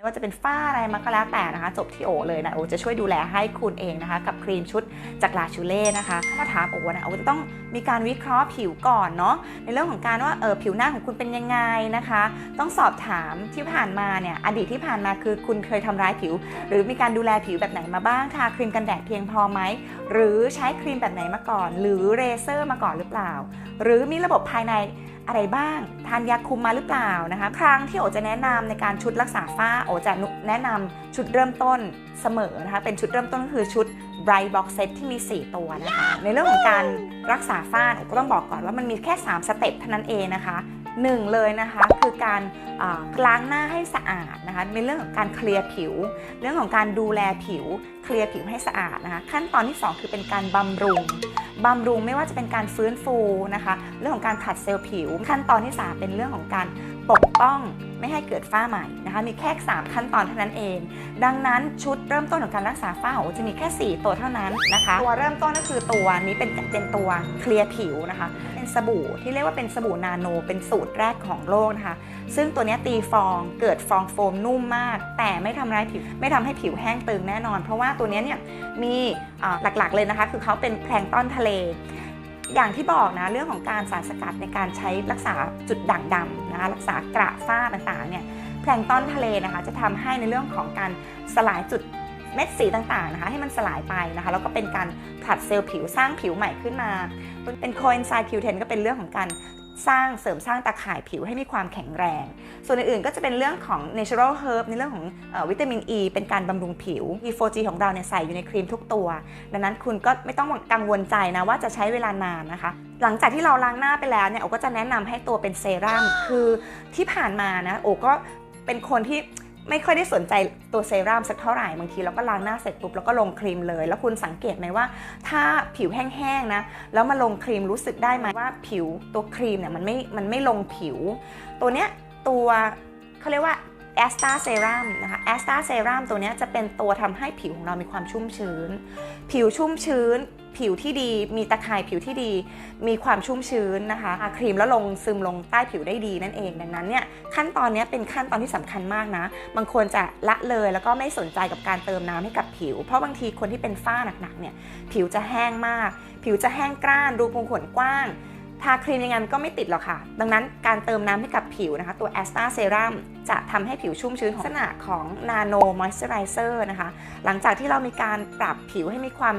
ไม่ว่าจะเป็นฝ้าอะไรมาก็แล้วแต่นะคะ จบที่โอเลยนะโอจะช่วยดูแลให้คุณเองนะคะ กับครีมชุดจากลาชูเล่นะคะถ้าถามโอนะโอจะต้องมีการวิเคราะห์ผิวก่อนเนาะในเรื่องของการว่าเออผิวหน้าของคุณเป็นยังไงนะคะ ต้องสอบถามที่ผ่านมาเนี่ยอดีตที่ผ่านมาคือคุณเคยทำร้ายผิว หรือมีการดูแลผิวแบบไหนมาบ้างทาครีมกันแดดเพียงพอไหมหรือใช้ครีมแบบไหนมาก่อน หรือเรเซอร์มาก่อนหรือเปล่า หรือมีระบบภายในอะไรบ้าง ทานยาคุมมาหรือเปล่านะคะ ครั้งที่โอจะแนะนำในการชุดรักษาฝ้าโอจะแนะนำชุดเริ่มต้นเสมอนะคะ เป็นชุดเริ่มต้นก็คือชุด Bright Box Set ที่มี 4 ตัวนะคะ ในเรื่องของการรักษาฝ้าโอก็ต้องบอกก่อนว่ามันมีแค่ 3 สเต็ปเท่านั้นเองนะคะหนึ่งเลยนะคะคือการล้างหน้าให้สะอาดนะคะในเรื่องของการเคลียร์ผิว เรื่องของการดูแลผิว เคลียร์ผิวให้สะอาดนะคะขั้นตอนที่ 2 คือเป็นการบำรุง บำรุงไม่ว่าจะเป็นการฟื้นฟูนะคะ เรื่องของการผัดเซลล์ผิว ขั้นตอนที่ 3 เป็นเรื่องของการปกป้อง ไม่ให้เกิดฝ้าใหม่นะคะมีแค่ 3 ขั้นตอนเท่านั้นเอง ดังนั้นชุดเริ่มต้นของการรักษาฝ้าของจะมีแค่ 4 ตัวเท่านั้นนะคะตัวเริ่มต้นก็คือตัวนี้เป็นเป็นตัวเคลียร์ผิวนะคะ เป็นสบู่ที่เรียกว่าเป็นสบู่นาโน เป็นสูตรแรกของโลกนะคะ ซึ่งตัวนี้ตีฟองเกิดฟองโฟมนุ่มมาก แต่ไม่ทำร้ายผิวไม่ทำให้ผิวแห้งตึงแน่นอน เพราะว่าตัวนี้เนี่ยมีหลักๆเลยนะคะ คือเขาเป็นแพลงต้อนทะเล อย่างที่บอกนะเรื่องของการสารสกัดในการใช้รักษาจุดด่างดำนะคะรักษากระฝ้าต่างๆเนี่ยแพลงต้อนทะเลนะคะจะทำให้ในเรื่องของการสลายจุดเม็ดสีต่างๆนะคะให้มันสลายไปนะคะแล้วก็เป็นการผลัดเซลล์ผิวสร้างผิวใหม่ขึ้นมา เป็นโคเอนไซม์ Q10 ก็เป็นเรื่องของการ สร้างเสริมสร้างตาข่ายผิวให้มีความแข็งแรง ส่วนอื่นๆก็จะเป็นเรื่องของ natural herb ในเรื่องของอวิตามิน E เป็นการบำรุงผิว E4G ของเราเนี่ยใส่อยู่ในครีมทุกตัว ดังนั้นคุณก็ไม่ต้องกังวลใจนะว่าจะใช้เวลานานนะคะ หลังจากที่เราล้างหน้าไปแล้วเนี่ยโอก็จะแนะนำให้ตัวเป็นเซรั่มคือที่ผ่านมานะโอก็เป็นคนที่ ไม่ค่อยได้สนใจตัวเซรั่มสักเท่าไหร่บางทีเราก็ล้างหน้าเสร็จปุ๊บแล้วก็ลงครีมเลย แล้วคุณสังเกตไหมว่า ถ้าผิวแห้งๆนะแล้วมาลงครีมรู้สึกได้ไหมว่าผิวตัวครีมเนี่ยมันไม่มันไม่ลงผิว ตัวเนี้ยตัวเขาเรียกว่าแอสตาเซรั่มนะคะแอสตาเซรั่มตัวเนี้ยจะเป็นตัวทำให้ผิวของเรามีความชุ่มชื้น ผิวชุ่มชื้น ผิวที่ดี มีตะข่ายผิวที่ดี มีความชุ่มชื้นนะคะทาครีมแล้วลงซึมลงใต้ผิวได้ดีนั่นเอง ดังนั้นเนี่ยขั้นตอนนี้เป็นขั้นตอนที่สำคัญมากนะ บางคนจะละเลยแล้วก็ไม่สนใจกับการเติมน้ำให้กับผิว เพราะบางทีคนที่เป็นฝ้าหนักๆเนี่ยผิวจะแห้งมาก ผิวจะแห้งกร้านรูขุมขนกว้างทาครีมยังไงมันก็ไม่ติดหรอกค่ะ ดังนั้นการเติมน้ำให้กับผิวนะคะ ตัวแอสตาเซรั่ม จะทำให้ผิวชุ่มชื้นลักษณะของนาโนมอยส์เจอไรเซอร์นะคะ หลังจากที่เรามีการปรับผิวให้มีความ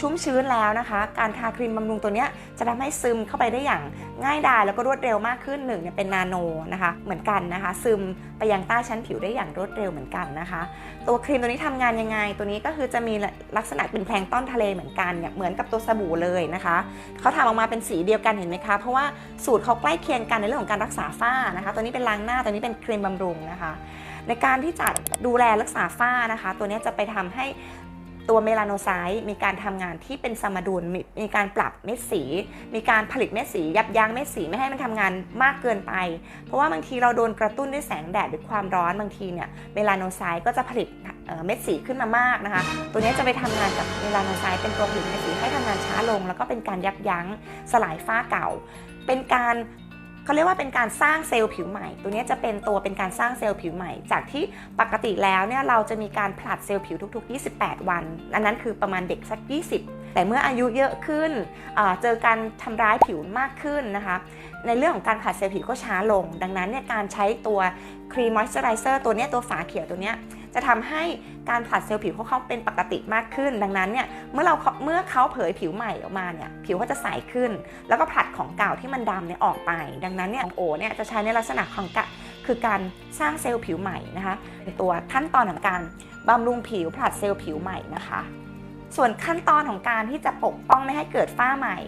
ชุ่มชื้นแล้วนะคะ การทาครีมบำรุงตัวเนี้ยจะทำให้ซึมเข้าไปได้อย่างง่ายดายแล้วก็รวดเร็วมากขึ้นหนึ่งเนี่ยเป็นนาโนนะคะ เหมือนกันนะคะ ซึมไปยังใต้ชั้นผิวได้อย่างรวดเร็วเหมือนกันนะคะ ตัวครีมตัวนี้ทำงานยังไง ตัวนี้ก็คือจะมีลักษณะเป็นแพลงต้อนทะเลเหมือนกันเนี่ยเหมือนกับตัวสบู่เลยนะคะเขาทำออกมาเป็นสีเดียวกันเห็นไหมคะเพราะว่าสูตรเขาใกล้เคียงกันในเรื่องของการรักษาฝ้านะคะ ตัวนี้เป็นล้างหน้าตัวนี้เป็นครีมบำรุงนะคะ ในการที่จะดูแลรักษาฝ้านะคะ ตัวนี้จะไปทำให้ตัวเมลาโนไซต์มีการทำงานที่เป็นสมดุลมมีการปรับเม็ดสี มีการผลิตเม็ดสี ยับยั้งเม็ดสีไม่ให้มันทำงานมากเกินไป เพราะว่าบางทีเราโดนกระตุ้นด้วยแสงแดดด้วยความร้อนบางทีเนี่ยเมลาโนไซต์ก็จะผลิตเม็ดสีขึ้นมามากนะคะ ตัวนี้จะไปทำงานกับเมลาโนไซต์เป็นตัวผลิตเม็ดสีให้ทำงานช้าลง แล้วก็เป็นการยับยั้งสลายฝ้าเก่า เป็นการ เขาเรียกว่าเป็นการสร้างเซลล์ผิวใหม่ ตัวนี้จะเป็นตัวเป็นการสร้างเซลล์ผิวใหม่ จากที่ปกติแล้วเนี่ยเราจะมีการผลัดเซลล์ผิวทุก ๆ 28 วัน อันนั้นคือประมาณเด็กสัก 20 แต่เมื่ออายุเยอะขึ้นเเจอการทำร้ายผิวมากขึ้นนะคะ ในเรื่องของการผลัดเซลล์ผิวก็ช้าลง ดังนั้นเนี่ยการใช้ตัวครีมมอยส์เจอไรเซอร์ตัวนี้ตัวฝาเขียวตัวเนี้ย จะทำให้การผลัดเซลล์ผิวของเขาเป็นปกติมากขึ้น ดังนั้นเนี่ยเมื่อเราเมื่อเขาเผยผิวใหม่ออกมาเนี่ยผิวเขาจะใสขึ้น แล้วก็ผลัดของเก่าที่มันดำเนี่ยออกไป ดังนั้นเนี่ยของโอเนี่ยจะใช้ในลักษณะของกะคือการสร้างเซลล์ผิวใหม่นะคะเป็นตัวขั้นตอนของการบำรุงผิวผลัดเซลล์ผิวใหม่นะคะ ส่วนขั้นตอนของการที่จะปกป้องไม่ให้เกิดฝ้าใหม่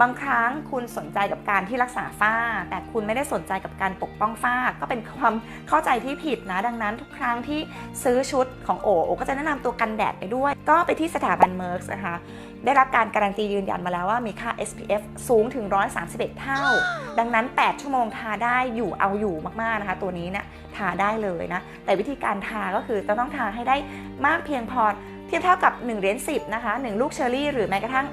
บางครั้งคุณสนใจกับการที่รักษาฝ้า แต่คุณไม่ได้สนใจกับการปกป้องฝ้า ก็เป็นความเข้าใจที่ผิดนะ ดังนั้นทุกครั้งที่ซื้อชุดของโอโอก็จะแนะนำตัวกันแดดไปด้วย ก็ไปที่สถาบันเมอร์กนะคะ ได้รับการการันตียืนยันมาแล้วว่ามีค่า SPF สูงถึง 131 เท่า ดังนั้น 8 ชั่วโมงทาได้อยู่เอาอยู่มากๆนะคะ ตัวนี้เนี่ยทาได้เลยนะ แต่วิธีการทาก็คือจะต้องทาให้ได้มากเพียงพอ ทียบเท่ากับ1เหรียญ10นะคะ1ลูกเชอร์รี่หรือแม้กระทั่ง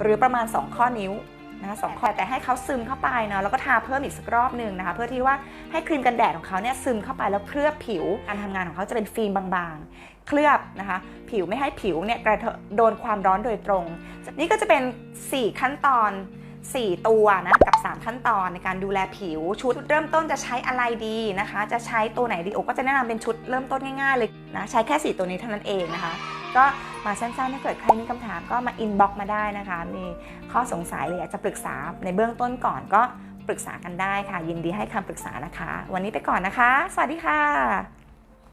หรือประมาณ 2 ข้อนิ้วนะคะสองข้อแต่ให้เขาซึมเข้าไปเนาะแล้วก็ทาเพิ่มอีกสักรอบหนึ่งนะคะ เพื่อที่ว่าให้ครีมกันแดดของเขาเนี่ยซึมเข้าไปแล้วเคลือบผิวการทำงานของเขาจะเป็นฟิล์มบางๆ เคลือบนะคะ ผิวไม่ให้ผิวเนี่ยกระเทอะโดนความร้อนโดยตรง นี่ก็จะเป็น 4 ขั้นตอน 4 ตัวนะกับ 3 ขั้นตอนในการดูแลผิวชุดเริ่มต้นจะใช้อะไรดีนะคะ จะใช้ตัวไหนดีโอก็จะแนะนำเป็นชุดเริ่มต้นง่ายๆเลยนะใช้แค่ 4 ตัวนี้เท่านั้นเองนะคะ ก็มาสั้นๆ ถ้าเกิดใครมีคำถามก็มาอินบ็อกมาได้นะคะ มีข้อสงสัยหรืออยากจะปรึกษาในเบื้องต้นก่อนก็ปรึกษากันได้ค่ะ ยินดีให้คำปรึกษานะคะ วันนี้ไปก่อนนะคะ สวัสดีค่ะ